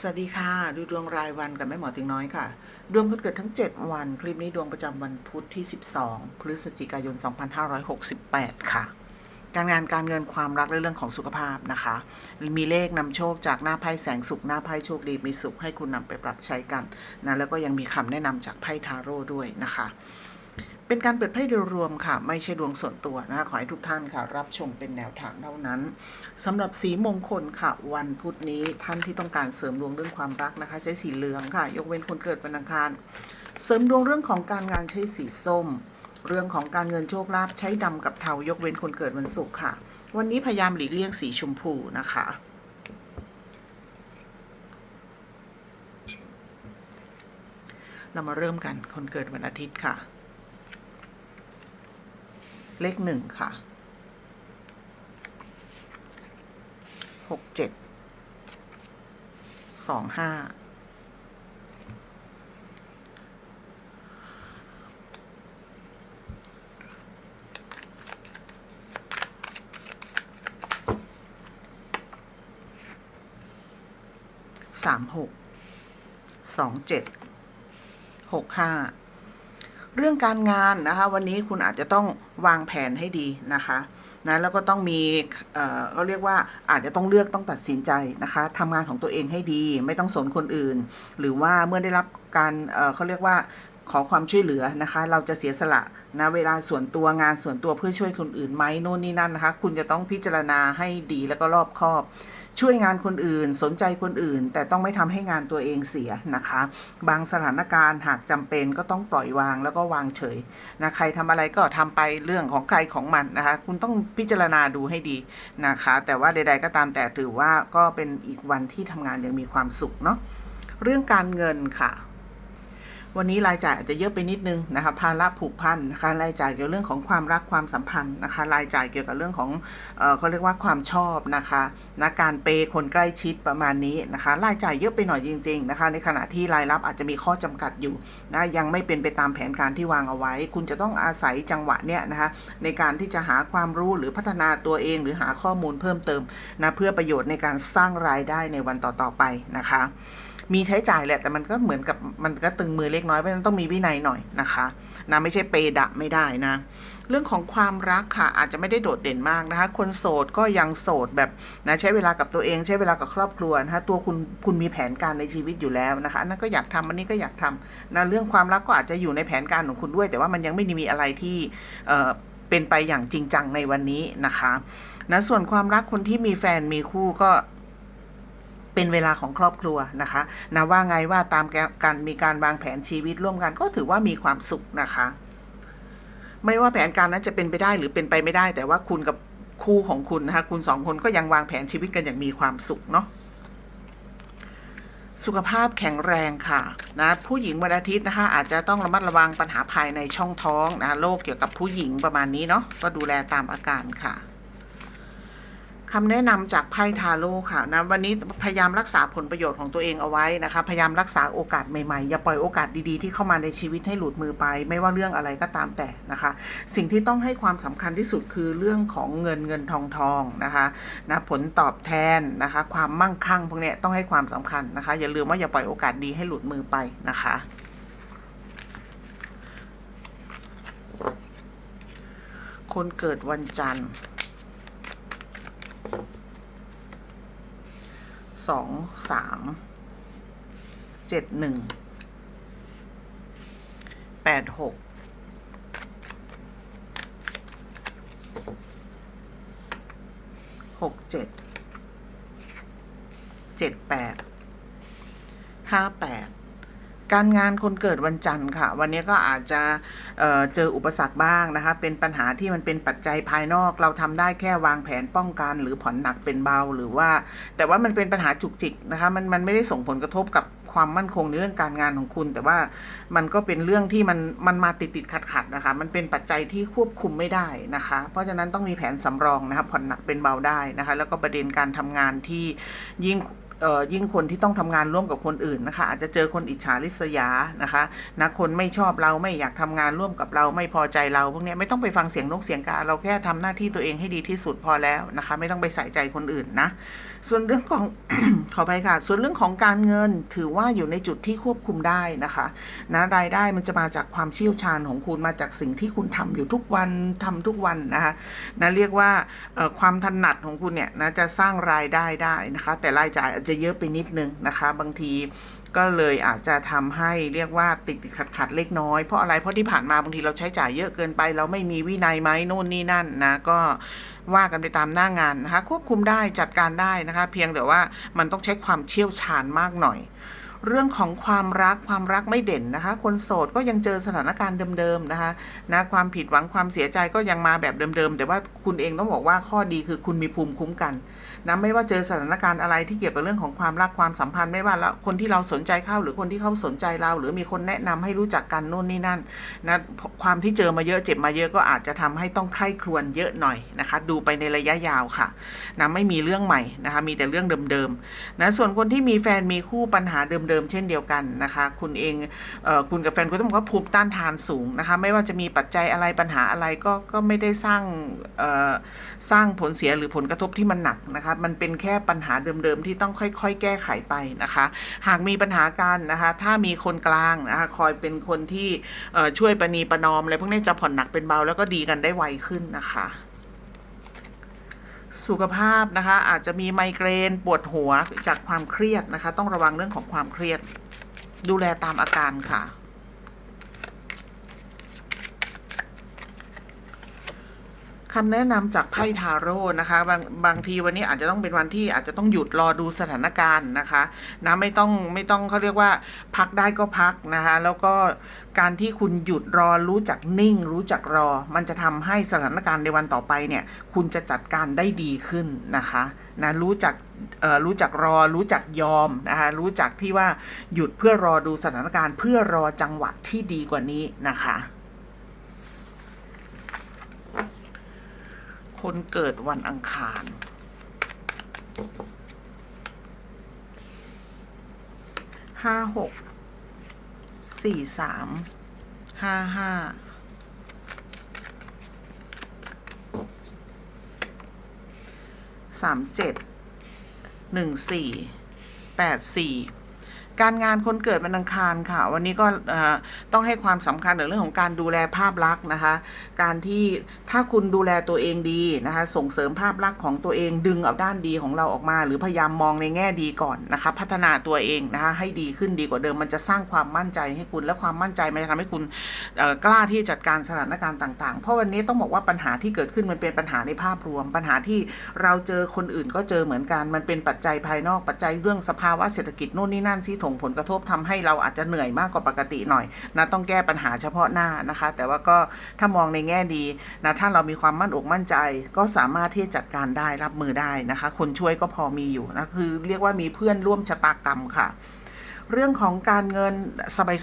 สวัสดีค่ะ ดูดวงรายวันกับแม่หมอติงน้อยค่ะ ดวงคนเกิดทั้ง 7 วัน คลิปนี้ดวงประจำวันพุธที่ 12 พฤศจิกายน 2568 ค่ะ การงานการเงินความรักและเรื่องของสุขภาพนะคะ มีเลขนำโชคจากหน้าไพ่แสงสุขหน้าไพ่โชคดีมีสุขให้คุณนำไปปรับใช้กันนะแล้วก็ยังมีคำแนะนำจากไพ่ทาโร่ด้วยนะคะ เป็นการเปิดไพ่โดยรวมค่ะ ไม่ใช่ดวงส่วนตัวนะคะขอให้ทุกท่านค่ะ รับชมเป็นแนวทางเท่านั้นสำหรับสีมงคลค่ะ วันพุธนี้ท่านที่ต้องการเสริมดวงเรื่องความรักนะคะ ใช้สีเหลืองค่ะ ยกเว้นคนเกิดวันอังคารเสริมดวงเรื่องของการงานใช้สีส้ม เรื่องของการเงินโชคลาภใช้ดำกับเทายกเว้นคนเกิดวันศุกร์ค่ะ วันนี้พยายามหลีกเลี่ยงสีชมพูนะคะเรามาเริ่มกันคนเกิดวันอาทิตย์ค่ะ เลขหนึ่งค่ะหกเจ็ดสองห้าสามหกสองเจ็ดหกห้า เรื่องการงานนะคะ วันนี้คุณอาจจะต้องวางแผนให้ดีนะคะนะแล้วก็ต้องมีเอ่อก็เรียกว่าอาจจะต้องเลือกต้องตัดสินใจนะคะทำงานของตัวเองให้ดี ไม่ต้องสนคนอื่น หรือว่าเมื่อได้รับการเอ่อเขาเรียกว่า ขอความช่วยเหลือนะคะ เราจะเสียสละนะเวลาส่วนตัวงานส่วนตัวเพื่อช่วยคนอื่นไหมโน่นนี่นั่นนะคะ คุณจะต้องพิจารณาให้ดีแล้วก็รอบคอบ ช่วยงานคนอื่น สนใจคนอื่น แต่ต้องไม่ทำให้งานตัวเองเสียนะคะ บางสถานการณ์หากจำเป็นก็ต้องปล่อยวางแล้วก็วางเฉยนะใครทำอะไรก็ทำไปเรื่องของใครของมันนะคะ คุณต้องพิจารณาดูให้ดีนะคะ แต่ว่าใด ๆ ก็ตามแต่ถือว่าก็เป็นอีกวันที่ทำงานย่างมีความสุขเนาะเรื่องการเงินค่ะ วันนี้รายจ่ายอาจจะเยอะไปนิดนึงนะคะภาระผูกพันนะคะรายจ่ายเกี่ยวกับเรื่องของความรักความสัมพันธ์นะคะรายจ่ายเกี่ยวกับเรื่องของเออเขาเรียกว่าความชอบนะคะนะการเปย์คนใกล้ชิดประมาณนี้นะคะรายจ่ายเยอะไปหน่อยจริงๆนะคะในขณะที่รายรับอาจจะมีข้อจำกัดอยู่นะยังไม่เป็นไปตามแผนการที่วางเอาไว้ คุณจะต้องอาศัยจังหวะเนี้ยนะคะในการที่จะหาความรู้หรือพัฒนาตัวเองหรือหาข้อมูลเพิ่มเติมนะเพื่อประโยชน์ในการสร้างรายได้ในวันต่อๆไปนะคะ มีใช้จ่ายแหละ แต่มันก็เหมือนกับมันก็ตึงมือเล็กน้อยเพราะฉะนั้นต้องมีวินัยหน่อยนะคะนะไม่ใช่เปย์ดะไม่ได้นะ เรื่องของความรักค่ะ อาจจะไม่ได้โดดเด่นมากนะคะ คนโสดก็ยังโสดแบบนะใช้เวลากับตัวเอง ใช้เวลากับครอบครัวนะคะตัวคุณคุณมีแผนการในชีวิตอยู่แล้วนะคะอันนั้นก็อยากทำอันนี้ก็อยากทำนะเรื่องความรักก็อาจจะอยู่ในแผนการของคุณด้วย แต่ว่ามันยังไม่ได้มีอะไรที่เอ่อเป็นไปอย่างจริงจังในวันนี้นะคะนะส่วนความรักคนที่มีแฟนมีคู่ก็ เป็นเวลาของครอบครัวนะคะนะว่าไงว่าตามการมีการวางแผนชีวิตร่วมกันก็ถือว่ามีความสุขนะคะ ไม่ว่าแผนการนั้นจะเป็นไปได้หรือเป็นไปไม่ได้ แต่ว่าคุณกับคู่ของคุณนะคะคุณสองคนก็ยังวางแผนชีวิตกันอย่างมีความสุขเนาะสุขภาพแข็งแรงค่ะนะผู้หญิงวันอาทิตย์นะคะอาจจะต้องระมัดระวังปัญหาภายในช่องท้องนะโรคเกี่ยวกับผู้หญิงประมาณนี้เนาะก็ดูแลตามอาการค่ะ คำแนะนำจากไพ่ทาโร่ค่ะนะวันนี้พยายามรักษาผลประโยชน์ของตัวเองเอาไว้นะคะ พยายามรักษาโอกาสใหม่ๆ อย่าปล่อยโอกาสดีๆที่เข้ามาในชีวิตให้หลุดมือไป ไม่ว่าเรื่องอะไรก็ตามแต่นะคะ สิ่งที่ต้องให้ความสำคัญที่สุดคือเรื่องของเงินเงินทองทองนะคะนะผลตอบแทนนะคะ ความมั่งคั่งพวกนี้ต้องให้ความสำคัญนะคะ อย่าลืมว่าอย่าปล่อยโอกาสดีให้หลุดมือไปนะคะคนเกิดวันจันทร์ สองสามเจ็ดหนึ่งแปดหกหกเจ็ดเจ็ดแปดห้าแปด การงานคนเกิดวันจันทร์ค่ะ วันนี้ก็อาจจะเเจออุปสรรคบ้างนะคะ เป็นปัญหาที่มันเป็นปัจจัยภายนอก เราทำได้แค่วางแผนป้องกัน หรือผ่อนหนักเป็นเบาหรือว่า แต่ว่ามันเป็นปัญหาจุกจิกนะคะ มันมันไม่ได้ส่งผลกระทบกับความมั่นคงในเรื่องการงานของคุณ แต่ว่ามันก็เป็นเรื่องที่มันมันมาติดติดขัดขัดนะคะ มันเป็นปัจจัยที่ควบคุมไม่ได้นะคะ เพราะฉะนั้นต้องมีแผนสำรองนะคะผ่อนหนักเป็นเบาได้นะคะ แล้วก็ประเด็นการทำงานที่ยิ่ง ยิ่งคนที่ต้องทำงานร่วมกับคนอื่นนะคะ อาจจะเจอคนอิจฉาริษยานะคะนะคนไม่ชอบเราไม่อยากทำงานร่วมกับเราไม่พอใจเราพวกนี้ไม่ต้องไปฟังเสียงนกเสียงกาเราแค่ทำหน้าที่ตัวเองให้ดีที่สุดพอแล้วนะคะ ไม่ต้องไปใส่ใจคนอื่นนะ ส่วนเรื่องของขอไปค่ะ ส่วนเรื่องของการเงินถือว่าอยู่ในจุดที่ควบคุมได้นะคะนะรายได้มันจะมาจากความเชี่ยวชาญของคุณมาจากสิ่งที่คุณทำอยู่ทุกวันทำทุกวันนะคะนะเรียกว่าความถนัดของคุณเนี่ยนะจะสร้างรายได้ได้นะคะ แต่รายจ่ายอาจจะะเยอะไปนิดนึงนะคะ บางทีก็เลยอาจจะทำให้เรียกว่าติดติดขัดขัดๆเล็กน้อย เพราะอะไรเพราะที่ผ่านมาบางทีเราใช้จ่ายเยอะเกินไป เราไม่มีวินัยไหมโน่นนี่นั่นนะก็ว่ากันไปตามหน้างานนะคะ ควบคุมได้จัดการได้นะคะ เพียงแต่ว่ามันต้องใช้ความเชี่ยวชาญมากหน่อย เรื่องของความรักความรักไม่เด่นนะคะ คนโสดก็ยังเจอสถานการณ์เดิมๆนะคะนะความผิดหวังความเสียใจก็ยังมาแบบเดิมๆ แต่ว่าคุณเองต้องบอกว่าข้อดีคือคุณมีภูมิคุ้มกันนะไม่ว่าเจอสถานการณ์อะไรที่เกี่ยวกับเรื่องของความรักความสัมพันธ์ไม่ว่าละคนที่เราสนใจเข้าหรือคนที่เขาสนใจเรา หรือมีคนแนะนำให้รู้จักกันโน่นนี่นั่นนะความที่เจอมาเยอะเจ็บมาเยอะก็อาจจะทำให้ต้องใคร่ครวญเยอะหน่อยนะคะ ดูไปในระยะยาวค่ะนะไม่มีเรื่องใหม่นะคะมีแต่เรื่องเดิมๆนะส่วนคนที่มีแฟนมีคู่ปัญหาเดิมๆเช่นเดียวกันนะคะ คุณเองเออคุณกับแฟนคุณต้องบอกว่าภูมิต้านทานสูงนะคะ ไม่ว่าจะมีปัจจัยอะไรปัญหาอะไรก็ก็ไม่ได้สร้างสร้างผลเสียหรือผลกระทบที่มันหนักนะคะ มันเป็นแค่ปัญหาเดิมๆที่ต้องค่อยๆ แก้ไขไปนะคะ หากมีปัญหากันนะคะ ถ้ามีคนกลางนะคะคอยเป็นคนที่ช่วยประนีประนอมอะไรพวกนี้จะผ่อนหนักเป็นเบาแล้วก็ดีกันได้ไวขึ้นนะคะ สุขภาพนะคะ อาจจะมีไมเกรนปวดหัวจากความเครียดนะคะ ต้องระวังเรื่องของความเครียด ดูแลตามอาการค่ะ คำแนะนำจากไพ่ทาโร่นะคะบางบางทีวันนี้อาจจะต้องเป็นวันที่อาจจะต้องหยุดรอดูสถานการณ์นะคะนะไม่ต้องไม่ต้องเขาเรียกว่าพักได้ก็พักนะคะแล้วก็การที่คุณหยุดรอรู้จักนิ่ง รู้จักรอ มันจะทำให้สถานการณ์ในวันต่อไปเนี่ยคุณจะจัดการได้ดีขึ้นนะคะนะรู้จักรู้จักรอรู้จักยอมนะคะรู้จักที่ว่าหยุดเพื่อรอดูสถานการณ์ เพื่อรอจังหวะที่ดีกว่านี้นะคะ คนเกิดวันอังคาร ห้าหก สี่สาม ห้าห้า สามเจ็ด หนึ่งสี่ แปดสี่ การงานคนเกิดวันอังคารค่ะ วันนี้ก็ต้องให้ความสำคัญในเรื่องของการดูแลภาพลักษณ์นะคะ การที่ถ้าคุณดูแลตัวเองดีนะคะ ส่งเสริมภาพลักษณ์ของตัวเองดึงเอาด้านดีของเราออกมา หรือพยายามมองในแง่ดีก่อนนะคะ พัฒนาตัวเองนะคะ ให้ดีขึ้นดีกว่าเดิมมันจะสร้างความมั่นใจให้คุณและความมั่นใจมันจะทำให้คุณกล้าที่จะจัดการสถานการณ์ต่างๆ เพราะวันนี้ต้องบอกว่าปัญหาที่เกิดขึ้นมันเป็นปัญหาในภาพรวม ปัญหาที่เราเจอคนอื่นก็เจอเหมือนกันมันเป็นปัจจัยภายนอกปัจจัยเรื่องสภาวะเศรษฐกิจโน่นนี่นั่นที่ถงผลกระทบทำให้เราอาจจะเหนื่อยมากกว่าปกติหน่อยนะต้องแก้ปัญหาเฉพาะหน้านะคะ แต่ว่าก็ถ้ามองในแง่ดีนะถ้าเรามีความมั่นอกมั่นใจ ก็สามารถที่จะจัดการได้รับมือได้นะคะ คนช่วยก็พอมีอยู่นะคือเรียกว่ามีเพื่อนร่วมชะตากรรมค่ะ เรื่องของการเงิน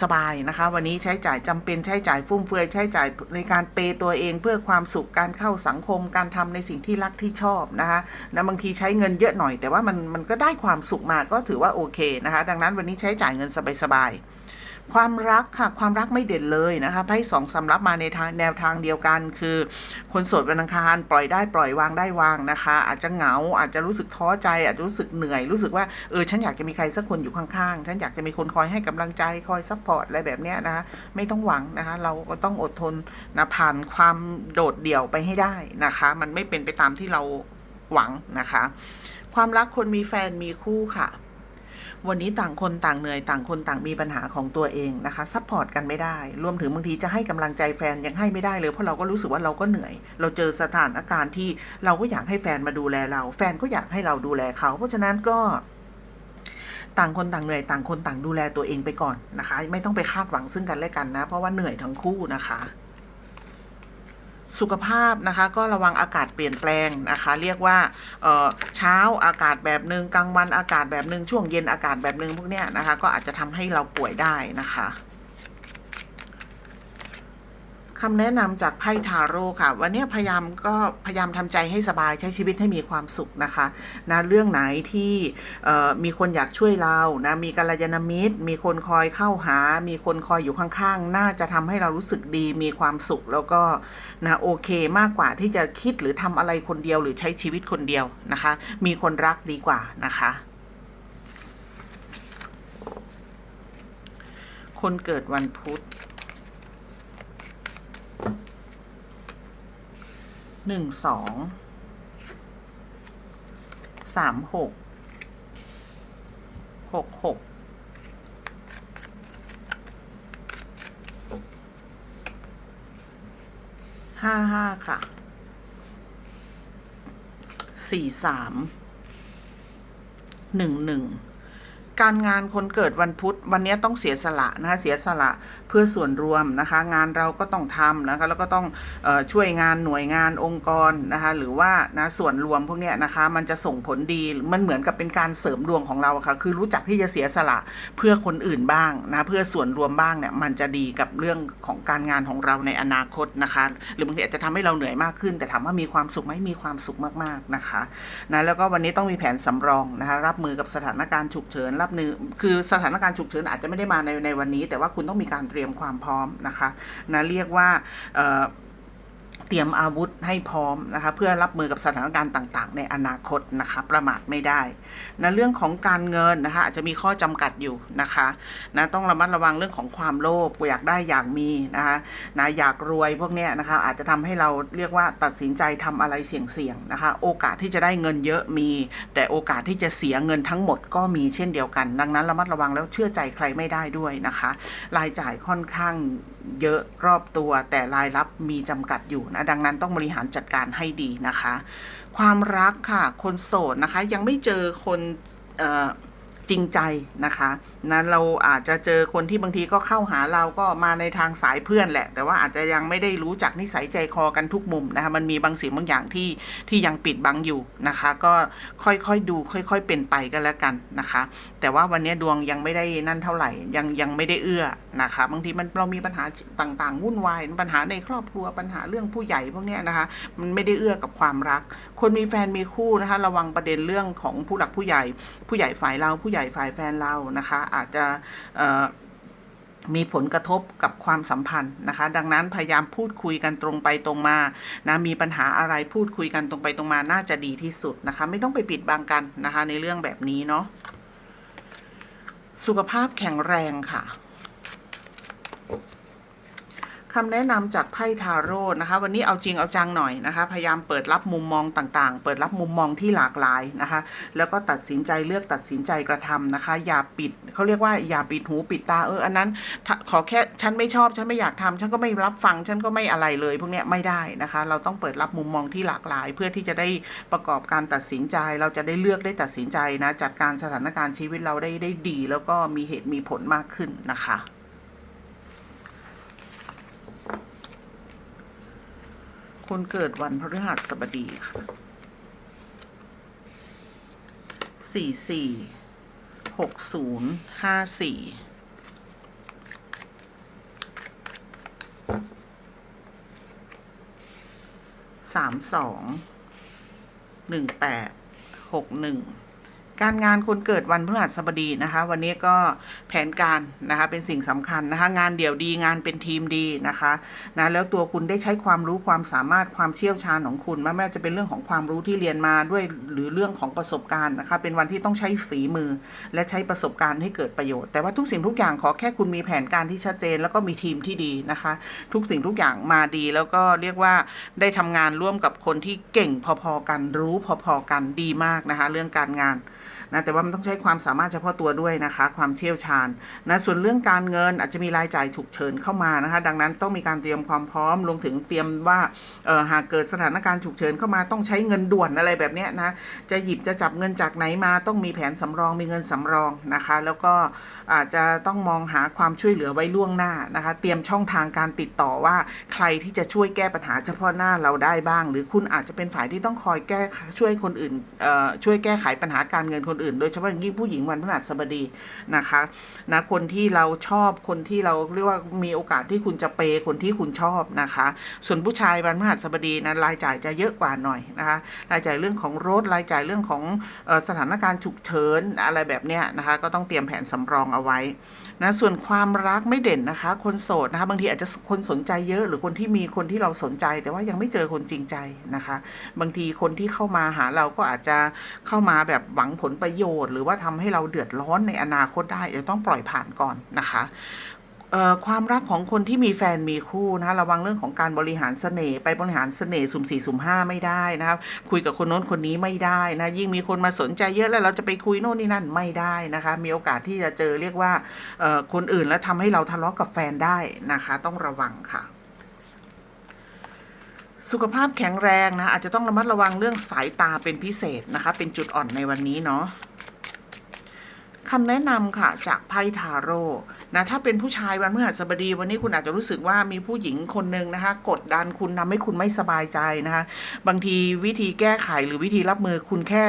สบายๆนะคะ วันนี้ใช้จ่ายจำเป็นใช้จ่ายฟุ่มเฟือยใช้จ่ายในการเปยตัวเองเพื่อความสุขการเข้าสังคม การทำในสิ่งที่รักที่ชอบนะคะนะบางทีใช้เงินเยอะหน่อย แต่ว่ามันมันก็ได้ความสุขมาก็ถือว่าโอเคนะคะ ดังนั้นวันนี้ใช้จ่ายเงินสบายๆ ความรักค่ะความรักไม่เด่นเลยนะคะไพ่สองสำรับมาในทางแนวทางเดียวกัน คือ คนโสดวันอังคารปล่อยได้ปล่อยวางได้วางนะคะ อาจจะเหงาอาจจะรู้สึกท้อใจ อาจจะรู้สึกเหนื่อยรู้สึกว่าเออฉันอยากจะมีใครสักคนอยู่ข้างๆ ฉันอยากจะมีคนคอยให้กำลังใจคอยซัพพอร์ตอะไรแบบเนี้ยนะคะไม่ต้องหวังนะคะเราก็ต้องอดทนนะผ่านความโดดเดี่ยวไปให้ได้นะคะ มันไม่เป็นไปตามที่เราหวังนะคะ ความรักคนมีแฟนมีคู่ค่ะ วันนี้ต่างคนต่างเหนื่อยต่างคนต่างมีปัญหาของตัวเองนะคะซัพพอร์ตกันไม่ได้ รวมถึงบางทีจะให้กำลังใจแฟนยังให้ไม่ได้เลยเพราะเราก็รู้สึกว่าเราก็เหนื่อย เราเจอสถานการณ์ที่เราก็อยากให้แฟนมาดูแลเรา แฟนก็อยากให้เราดูแลเขา เพราะฉะนั้นก็ต่างคนต่างเหนื่อยต่างคนต่างดูแลตัวเองไปก่อนนะคะ ไม่ต้องไปคาดหวังซึ่งกันและกันนะ เพราะว่าเหนื่อยทั้งคู่นะคะ สุขภาพนะคะ ก็ระวังอากาศเปลี่ยนแปลงนะคะ เรียกว่าเช้าอากาศแบบหนึ่งกลางวันอากาศแบบหนึ่งช่วงเย็นอากาศแบบหนึ่งพวกเนี้ยนะคะ ก็อาจจะทำให้เราป่วยได้นะคะ คำแนะนำจากไพ่ทาโร่ค่ะ วันนี้พยายามก็พยายามทำใจให้สบายใช้ชีวิตให้มีความสุขนะคะนะเรื่องไหนที่มีคนอยากช่วยเรานะมีกัลยาณมิตร มีคนคอยเข้าหา มีคนคอยอยู่ข้างๆ น่าจะทำให้เรารู้สึกดีมีความสุขแล้วก็นะโอเคมากกว่าที่จะคิดหรือทำอะไรคนเดียวหรือใช้ชีวิตคนเดียวนะคะ มีคนรักดีกว่านะคะคนเกิดวันพุธ หนึ่งสองสามหกหกหกห้าห้าค่ะสี่สามหนึ่งหนึ่ง การงานคนเกิดวันพุธวันนี้ต้องเสียสละนะคะเสียสละเพื่อส่วนรวมนะคะ งานเราก็ต้องทำนะคะแล้วก็ต้องออช่วยงานหน่วยงานองค์กรนะคะหรือว่านะส่วนรวมพวกนี้นะคะมันจะส่งผลดีมันเหมือนกับเป็นการเสริมดวงของเราะค่ะคือรู้จักที่จะเสียสละเพื่อคนอื่นบ้างนะเพื่อส่วนรวมบ้างเนี่ยมันจะดีกับเรื่องของการงานของเราในอนาคตนะคะ หรือบางทีอาจจะทำให้เราเหนื่อยมากขึ้น แต่ถามว่ามีความสุขไหมมีความสุขมากๆนะคะนะแล้วก็วันนี้ต้องมีแผนสำรองนะคะรับมือกับสถานการณ์ฉุกเฉินรับมือคือสถานการณ์ฉุกเฉินอาจจะไม่ได้มาในในวันนี้ แต่ว่าคุณต้องมีการเตรียมความพร้อมนะคะนะเรียกว่า เตรียมอาวุธให้พร้อมนะคะเพื่อรับมือกับสถานการณ์ต่างๆ ในอนาคตนะคะประมาทไม่ได้นะเรื่องของการเงินนะคะอาจจะมีข้อจำกัดอยู่นะคะนะต้องระมัดระวังเรื่องของความโลภอยากได้อยากมีนะคะนะอยากรวยพวกเนี้ยนะคะอาจจะทำให้เราเรียกว่าตัดสินใจทำอะไรเสี่ยงๆนะคะโอกาสที่จะได้เงินเยอะมี แต่โอกาสที่จะเสียเงินทั้งหมดก็มีเช่นเดียวกัน ดังนั้นระมัดระวังแล้วเชื่อใจใครไม่ได้ด้วยนะคะ รายจ่ายค่อนข้างเยอะรอบตัวแต่รายรับมีจำกัดอยู่นะดังนั้นต้องบริหารจัดการให้ดีนะคะ ความรักค่ะ คนโสดนะคะ ยังไม่เจอคนออจริงใจนะคะนะเราอาจจะเจอคนที่บางทีก็เข้าหาเราก็มาในทางสายเพื่อนแหละ แต่ว่าอาจจะยังไม่ได้รู้จักนิสัยใจคอกันทุกมุมนะคะมันมีบางสิ่งบางอย่างที่ที่ยังปิดบังอยู่นะคะ ก็ค่อยๆดูค่อย ๆ เป็นไปกันแล้วกันนะคะแต่ว่าวันนี้ดวงยังไม่ได้นั่นเท่าไหร่ ยังยังไม่ได้เอื้อนะคะบางทีมันเรามีปัญหาต่างๆวุ่นวายปัญหาในครอบครัวปัญหาเรื่องผู้ใหญ่พวกนี้นะคะ มันไม่ได้เอื้อกับความรัก คนมีแฟนมีคู่นะคะ ระวังประเด็นเรื่องของผู้หลักผู้ใหญ่ ผู้ใหญ่ฝ่ายเราผู้ใหญ่ฝ่ายแฟนเรานะคะ อาจจะมีผลกระทบกับความสัมพันธ์นะคะ ดังนั้นพยายามพูดคุยกันตรงไปตรงมานะมีปัญหาอะไรพูดคุยกันตรงไปตรงมาน่าจะดีที่สุดนะคะ ไม่ต้องไปปิดบังกันนะคะ ในเรื่องแบบนี้เนาะ สุขภาพแข็งแรงค่ะ คำแนะนำจากไพ่ทาโร่นะคะ วันนี้เอาจริงเอาจังหน่อยนะคะ พยายามเปิดรับมุมมองต่างๆ เปิดรับมุมมองที่หลากหลายนะคะ แล้วก็ตัดสินใจเลือกตัดสินใจกระทำนะคะ อย่าปิดเขาเรียกว่าอย่าปิดหูปิดตาเอออันนั้นขอแค่ฉันไม่ชอบฉันไม่อยากทำฉันก็ไม่รับฟังฉันก็ไม่อะไรเลย พวกเนี้ยไม่ได้นะคะ เราต้องเปิดรับมุมมองที่หลากหลาย เพื่อที่จะได้ประกอบการตัดสินใจ เราจะได้เลือกได้ตัดสินใจนะจัดการสถานการณ์ชีวิตเราได้ได้ดี แล้วก็มีเหตุมีผลมากขึ้นนะคะ คนเกิดวันพฤหัสบดีค่ะสี่สี่หกศูนย์ห้าสี่สามสองหนึ่งแปดหกหนึ่ง การงานคนเกิดวันพฤหัสบดีนะคะ วันนี้ก็แผนการนะคะเป็นสิ่งสำคัญนะคะ งานเดี่ยวดีงานเป็นทีมดีนะคะนะแล้วตัวคุณได้ใช้ความรู้ความสามารถความเชี่ยวชาญของคุณไม่ว่าจะเป็นเรื่องของความรู้ที่เรียนมาด้วยหรือเรื่องของประสบการณ์นะคะ เป็นวันที่ต้องใช้ฝีมือ และใช้ประสบการณ์ให้เกิดประโยชน์ แต่ว่าทุกสิ่งทุกอย่างขอแค่คุณมีแผนการที่ชัดเจน แล้วก็มีทีมที่ดีนะคะ ทุกสิ่งทุกอย่างมาดี แล้วก็เรียกว่าได้ทำงานร่วมกับคนที่เก่งพอๆกันรู้พอๆกันดีมากนะคะ เรื่องการงาน นะแต่ว่ามันต้องใช้ความสามารถเฉพาะตัวด้วยนะคะ ความเชี่ยวชาญนะส่วนเรื่องการเงินอาจจะมีรายจ่ายฉุกเฉินเข้ามานะคะ ดังนั้นต้องมีการเตรียมความพร้อมรวมถึงเตรียมว่าหากเกิดสถานการณ์ฉุกเฉินเข้ามาต้องใช้เงินด่วนอะไรแบบนี้นะจะหยิบจะจับเงินจากไหนมาต้องมีแผนสำรองมีเงินสำรองนะคะ แล้วก็อาจจะต้องมองหาความช่วยเหลือไว้ล่วงหน้านะคะ เตรียมช่องทางการติดต่อว่าใครที่จะช่วยแก้ปัญหาเฉพาะหน้าเราได้บ้าง หรือคุณอาจจะเป็นฝ่ายที่ต้องคอยแก้ช่วยคนอื่นช่วยแก้ไขปัญหาการเงินคนอื่น โดยเฉพาะยิ่งผู้หญิงวันพฤหัสบดีนะคะนะคนที่เราชอบคนที่เราเรียกว่ามีโอกาสที่คุณจะเปย์คนที่คุณชอบนะคะ ส่วนผู้ชายวันพฤหัสบดีนะรายจ่ายจะเยอะกว่าหน่อยนะคะรายจ่ายเรื่องของรถรายจ่ายเรื่องของสถานการณ์ฉุกเฉินอะไรแบบเนี้ยนะคะ ก็ต้องเตรียมแผนสำรองเอาไว้ นะส่วนความรักไม่เด่นนะคะ คนโสดนะคะบางทีอาจจะคนสนใจเยอะ หรือคนที่มีคนที่เราสนใจ แต่ว่ายังไม่เจอคนจริงใจนะคะ บางทีคนที่เข้ามาหาเราก็อาจจะเข้ามาแบบหวังผลประโยชน์ หรือว่าทำให้เราเดือดร้อนในอนาคตได้จะต้องปล่อยผ่านก่อนนะคะ ความรักของคนที่มีแฟนมีคู่นะคะระวังเรื่องของการบริหารเสน่ห์ไปบริหารเสน่ห์สุ่มสี่สุ่มห้าไม่ได้นะครับคุยกับคนโน้นคนนี้ไม่ได้นะยิ่งมีคนมาสนใจเยอะแล้วเราจะไปคุยโน่นนี่นั่นไม่ได้นะคะ มีโอกาสที่จะเจอเรียกว่าคนอื่นแล้วทำให้เราทะเลาะกับแฟนได้นะคะ ต้องระวังค่ะสุขภาพแข็งแรงนะอาจจะต้องระมัดระวังเรื่องสายตาเป็นพิเศษนะคะ เป็นจุดอ่อนในวันนี้เนาะ คำแนะนำค่ะจากไพ่ทาโร่นะถ้าเป็นผู้ชายวันพฤหัสบดีวันนี้คุณอาจจะรู้สึกว่ามีผู้หญิงคนหนึ่งนะคะ กดดันคุณทำให้คุณไม่สบายใจนะคะ บางทีวิธีแก้ไขหรือวิธีรับมือคุณแค่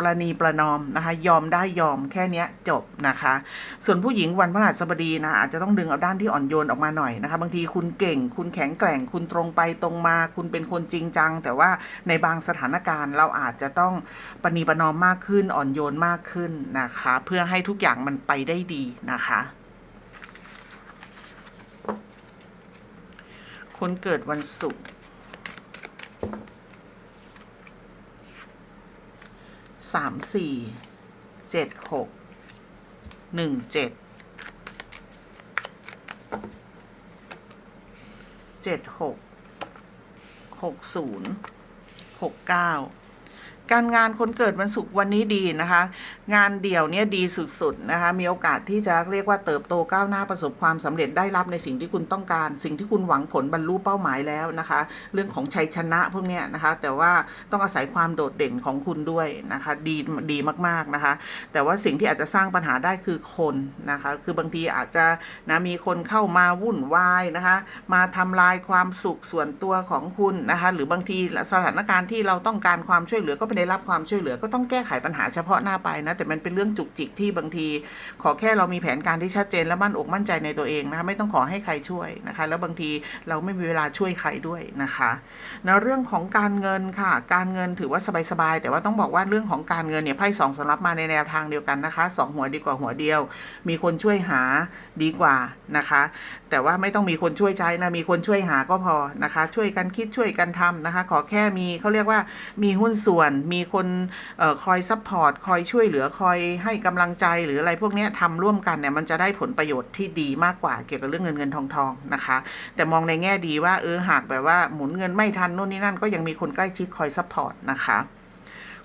ประนีประนอมนะคะ ยอมได้ยอมแค่นี้จบนะคะ ส่วนผู้หญิงวันพฤหัสบดีนะอาจจะต้องดึงเอาด้านที่อ่อนโยนออกมาหน่อยนะคะ บางทีคุณเก่ง คุณแข็งแกร่ง คุณตรงไปตรงมา คุณเป็นคนจริงจัง แต่ว่าในบางสถานการณ์เราอาจจะต้องประนีประนอมมากขึ้นอ่อนโยนมากขึ้นนะคะ เพื่อให้ทุกอย่างมันไปได้ดีนะคะคนเกิดวันศุกร์ สามสี่เจ็ดหกหนึ่งเจ็ดเจ็ดหกหกศูนย์หกเก้า การงานคนเกิดวันศุกร์วันนี้ดีนะคะ งานเดี่ยวเนี่ยดีสุดๆนะคะ มีโอกาสที่จะเรียกว่าเติบโตก้าวหน้าประสบความสำเร็จได้รับในสิ่งที่คุณต้องการ สิ่งที่คุณหวังผลบรรลุเป้าหมายแล้วนะคะ เรื่องของชัยชนะพวกเนี้ยนะคะ แต่ว่าต้องอาศัยความโดดเด่นของคุณด้วยนะคะดีดีมากๆนะคะ แต่ว่าสิ่งที่อาจจะสร้างปัญหาได้คือคนนะคะ คือบางทีอาจจะนะมีคนเข้ามาวุ่นวายนะคะ มาทำลายความสุขส่วนตัวของคุณนะคะ หรือบางทีสถานการณ์ที่เราต้องการความช่วยเหลือก็ไม่ได้รับความช่วยเหลือก็ต้องแก้ไขปัญหาเฉพาะหน้าไปนะแต่มันเป็นเรื่องจุกจิกที่บางที ขอแค่เรามีแผนการที่ชัดเจนและมั่นอกมั่นใจในตัวเองนะคะไม่ต้องขอให้ใครช่วยนะคะ แล้วบางทีเราไม่มีเวลาช่วยใครด้วยนะคะแล้วเรื่องของการเงินค่ะ การเงินถือว่าสบายๆแต่ว่าต้องบอกว่าเรื่องของการเงินเนี่ยไพ่สองสำรับมาในแนวทางเดียวกันนะคะสองหัวดีกว่าหัวเดียว มีคนช่วยหาดีกว่านะคะ แต่ว่าไม่ต้องมีคนช่วยใช้นะมีคนช่วยหาก็พอนะคะ ช่วยกันคิดช่วยกันทำนะคะ ขอแค่มีเขาเรียกว่ามีหุ้นส่วนมีคนออคอยซัพพอร์ตคอยช่วยเหลือคอยให้กำลังใจหรืออะไรพวกนี้ทำร่วมกันเนี่ยมันจะได้ผลประโยชน์ที่ดีมากกว่าเกี่ยวกับเรื่องเงินเงินทองทองนะคะ แต่มองในแง่ดีว่าเออหากแบบว่าหมุนเงินไม่ทันนู่นนี่นั่นก็ยังมีคนใกล้ชิดคอยซัพพอร์ตนะคะ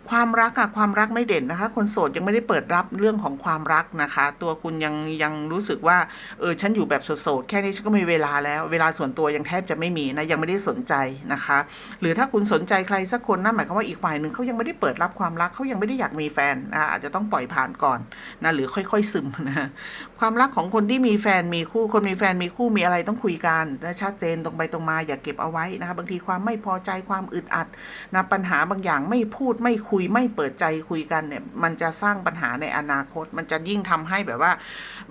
ความรักอะความรักไม่เด่นนะคะ คนโสดยังไม่ได้เปิดรับเรื่องของความรักนะคะ ตัวคุณยังยังรู้สึกว่าเออฉันอยู่แบบโสดๆแค่นี้ฉันก็มีเวลาแล้ว เวลาส่วนตัวยังแทบจะไม่มีนะยังไม่ได้สนใจนะคะ หรือถ้าคุณสนใจใครสักคนนั่นหมายความว่าอีกฝ่ายหนึ่งเขายังไม่ได้เปิดรับความรักเขายังไม่ได้อยากมีแฟนนะคะอาจจะต้องปล่อยผ่านก่อนนะหรือค่อย ๆ ซึมนะความรักของคนที่มีแฟนมีคู่คนมีแฟนมีคู่มีอะไรต้องคุยกันและชัดเจนตรงไปตรงมาอย่าเก็บเอาไว้นะคะบางทีความไม่พอใจความอึดอัดนะปัญหาบางอย่างไม่พูดไม่คุยุยไม่เปิดใจคุยกันเนี่ย มันจะสร้างปัญหาในอนาคต มันจะยิ่งทำให้แบบว่า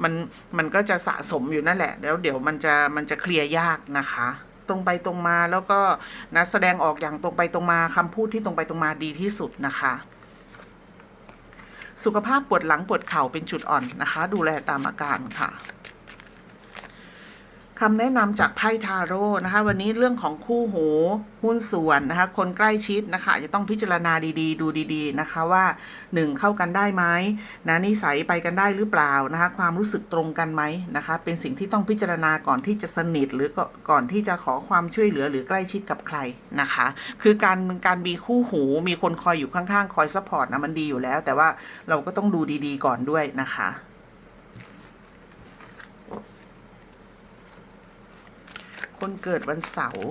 มันมันก็จะสะสมอยู่นั่นแหละ แล้วเดี๋ยวมันจะมันจะเคลียร์ยากนะคะตรงไปตรงมาแล้วก็นะแสดงออกอย่างตรงไปตรงมาคำพูดที่ตรงไปตรงมาดีที่สุดนะคะ สุขภาพปวดหลังปวดเข่าเป็นจุดอ่อนนะคะ ดูแลตามอาการค่ะ คำแนะนำจากไพ่ทาโร่นะคะ วันนี้เรื่องของคู่หูหุ้นส่วนนะคะ คนใกล้ชิดนะคะจะต้องพิจารณาดีๆ ดูดีๆนะคะว่าหนึ่งเข้ากันได้ไหมนะนิสัยไปกันได้หรือเปล่านะคะ ความรู้สึกตรงกันไหมนะคะ เป็นสิ่งที่ต้องพิจารณาก่อนที่จะสนิทหรือก่อนที่จะขอความช่วยเหลือหรือใกล้ชิดกับใครนะคะ คือการการมีคู่หูมีคนคอยอยู่ข้างๆ คอยซัพพอร์ตนะมันดีอยู่แล้ว แต่ว่าเราก็ต้องดูดีๆ ก่อนด้วยนะคะ คนเกิดวันเสาร์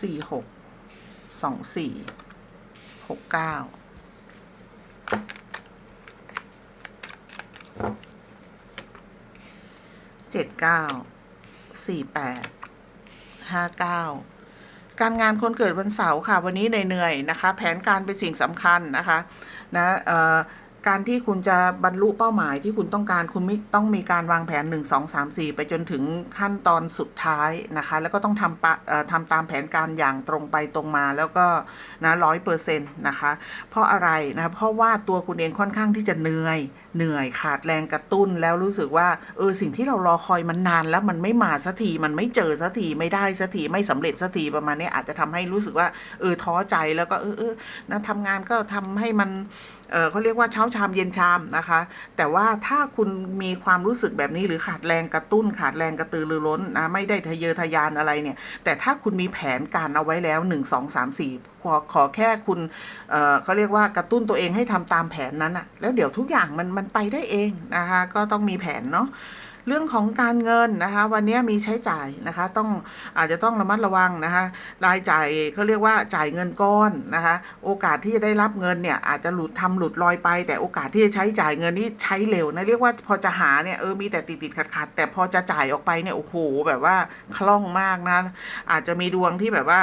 สี่หกสองสี่หกเก้าเจ็ดเก้าสี่แปดห้าเก้าการงานคนเกิดวันเสาร์ค่ะ วันนี้เหนื่อยๆนะคะ แผนการเป็นสิ่งสำคัญนะคะนะเอ่อ การที่คุณจะบรรลุเป้าหมายที่คุณต้องการคุณไม่ต้องมีการวางแผน 1 2 3 4 ไปจนถึงขั้นตอนสุดท้ายนะคะ แล้วก็ต้องทำปะทำตามแผนการอย่างตรงไปตรงมาแล้วก็นะร้อยเปอร์เซ็นต์นะคะ เพราะอะไรนะเพราะว่าตัวคุณเองค่อนข้างที่จะเหนื่อยเหนื่อยขาดแรงกระตุ้นแล้วรู้สึกว่าเออสิ่งที่เรารอคอยมันนานแล้วมันไม่มาสักทีมันไม่เจอสักทีไม่ได้สักทีไม่สำเร็จสักทีประมาณนี้อาจจะทำให้รู้สึกว่าเออท้อใจแล้วก็เออเออนะทำงานก็ทำให้มัน เขาเรียกว่าเช้าชามเย็นชามนะคะ แต่ว่าถ้าคุณมีความรู้สึกแบบนี้หรือขาดแรงกระตุ้นขาดแรงกระตือรือร้นนะไม่ได้ทะเยอทะยานอะไรเนี่ย แต่ถ้าคุณมีแผนการเอาไว้แล้ว 1 2 3 4 ขอขอแค่คุณเอ่อเขาเรียกว่ากระตุ้นตัวเองให้ทำตามแผนนั้นอะแล้วเดี๋ยวทุกอย่างมันมันไปได้เองนะคะก็ต้องมีแผนเนาะ เรื่องของการเงินนะคะ วันนี้มีใช้จ่ายนะคะ ต้องอาจจะต้องระมัดระวังนะคะรายจ่ายเขาเรียกว่าจ่ายเงินก้อนนะคะ โอกาสที่จะได้รับเงินเนี่ยอาจจะหลุดทำหลุดลอยไป แต่โอกาสที่จะใช้จ่ายเงินนี่ใช้เร็วนะเรียกว่าพอจะหาเนี่ยเออมีแต่ติดติดขัดขัดแต่พอจะจ่ายออกไปเนี่ยโอ้โหแบบว่าคล่องมากนะอาจจะมีดวงที่แบบว่า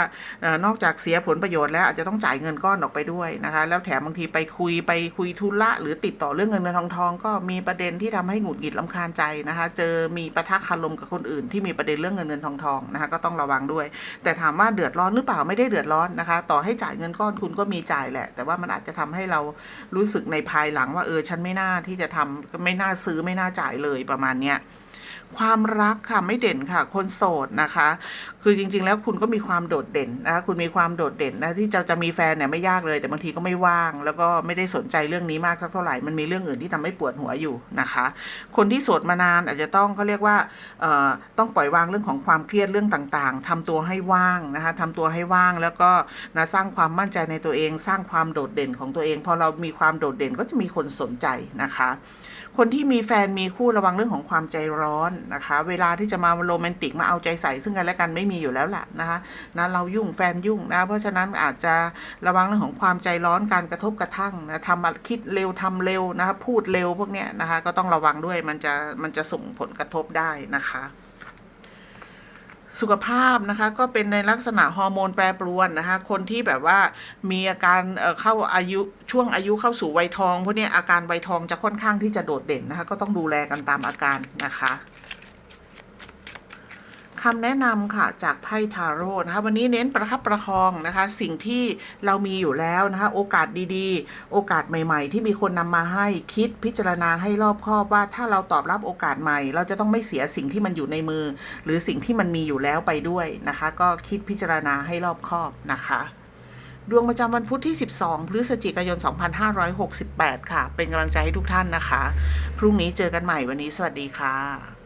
นอกจากเสียผลประโยชน์แล้วอาจจะต้องจ่ายเงินก้อนออกไปด้วยนะคะ แล้วแถมบางทีไปคุยไปคุยธุระหรือติดต่อเรื่องเงินเงินทองทองก็มีประเด็นที่ทำให้หงุดหงิดลำคาญใจนะคะเจอมีปะทะคารมกับคนอื่น ที่มีประเด็นเรื่องเงินเงินทองทองนะคะก็ต้องระวังด้วย แต่ถามว่าเดือดร้อนหรือเปล่าไม่ได้เดือดร้อนนะคะ ต่อให้จ่ายเงินก้อนคุณก็มีจ่ายแหละ แต่ว่ามันอาจจะทำให้เรารู้สึกในภายหลังว่าเออฉันไม่น่าที่จะทำไม่น่าซื้อไม่น่าจ่ายเลยประมาณเนี้ย ความรักค่ะไม่เด่นค่ะ คนโสดนะคะ คือจริง ๆ แล้วคุณก็มีความโดดเด่นนะคะคุณมีความโดดเด่นนะที่จะจะมีแฟนเนี่ยไม่ยากเลย แต่บางทีก็ไม่ว่าง แล้วก็ไม่ได้สนใจเรื่องนี้มากสักเท่าไหร่มันมีเรื่องอื่นที่ทำให้ปวดหัวอยู่นะคะ คนที่โสดมานานอาจจะต้องเขาเรียกว่าต้องปล่อยวางเรื่องของความเครียดเรื่องต่างๆทำตัวให้ว่างนะคะทำตัวให้ว่างแล้วก็นะสร้างความมั่นใจในตัวเอง สร้างความโดดเด่นของตัวเองพอเรามีความโดดเด่นก็จะมีคนสนใจนะคะ คนที่มีแฟนมีคู่ระวังเรื่องของความใจร้อนนะคะ เวลาที่จะมาโรแมนติกมาเอาใจใส่ซึ่งกันและกันไม่มีอยู่แล้วล่ะนะคะนะเรายุ่งแฟนยุ่งนะเพราะฉะนั้นอาจจะระวังเรื่องของความใจร้อนการกระทบกระทั่งนะทำคิดเร็วทำเร็วนะคะพูดเร็วพวกเนี้ยนะคะก็ต้องระวังด้วยมันจะมันจะส่งผลกระทบได้นะคะ สุขภาพนะคะก็เป็นในลักษณะฮอร์โมนแปรปรวนนะคะ คนที่แบบว่ามีอาการเข้าอายุช่วงอายุเข้าสู่วัยทองพวกนี้อาการวัยทองจะค่อนข้างที่จะโดดเด่นนะคะ ก็ต้องดูแลกันตามอาการนะคะ คำแนะนำค่ะจากไพ่ทาโร่นะคะวันนี้เน้นประคับประคองนะคะ สิ่งที่เรามีอยู่แล้วนะคะ โอกาสดีๆ โอกาสใหม่ๆ ที่มีคนนำมาให้คิดพิจารณาให้รอบคอบว่าถ้าเราตอบรับโอกาสใหม่ เราจะต้องไม่เสียสิ่งที่มันอยู่ในมือ หรือสิ่งที่มันมีอยู่แล้วไปด้วยนะคะ ก็คิดพิจารณาให้รอบคอบนะคะดวงประจำวันพุธที่ 12 พฤศจิกายน 2568 ค่ะ เป็นกำลังใจให้ทุกท่านนะคะ พรุ่งนี้เจอกันใหม่วันนี้สวัสดีค่ะ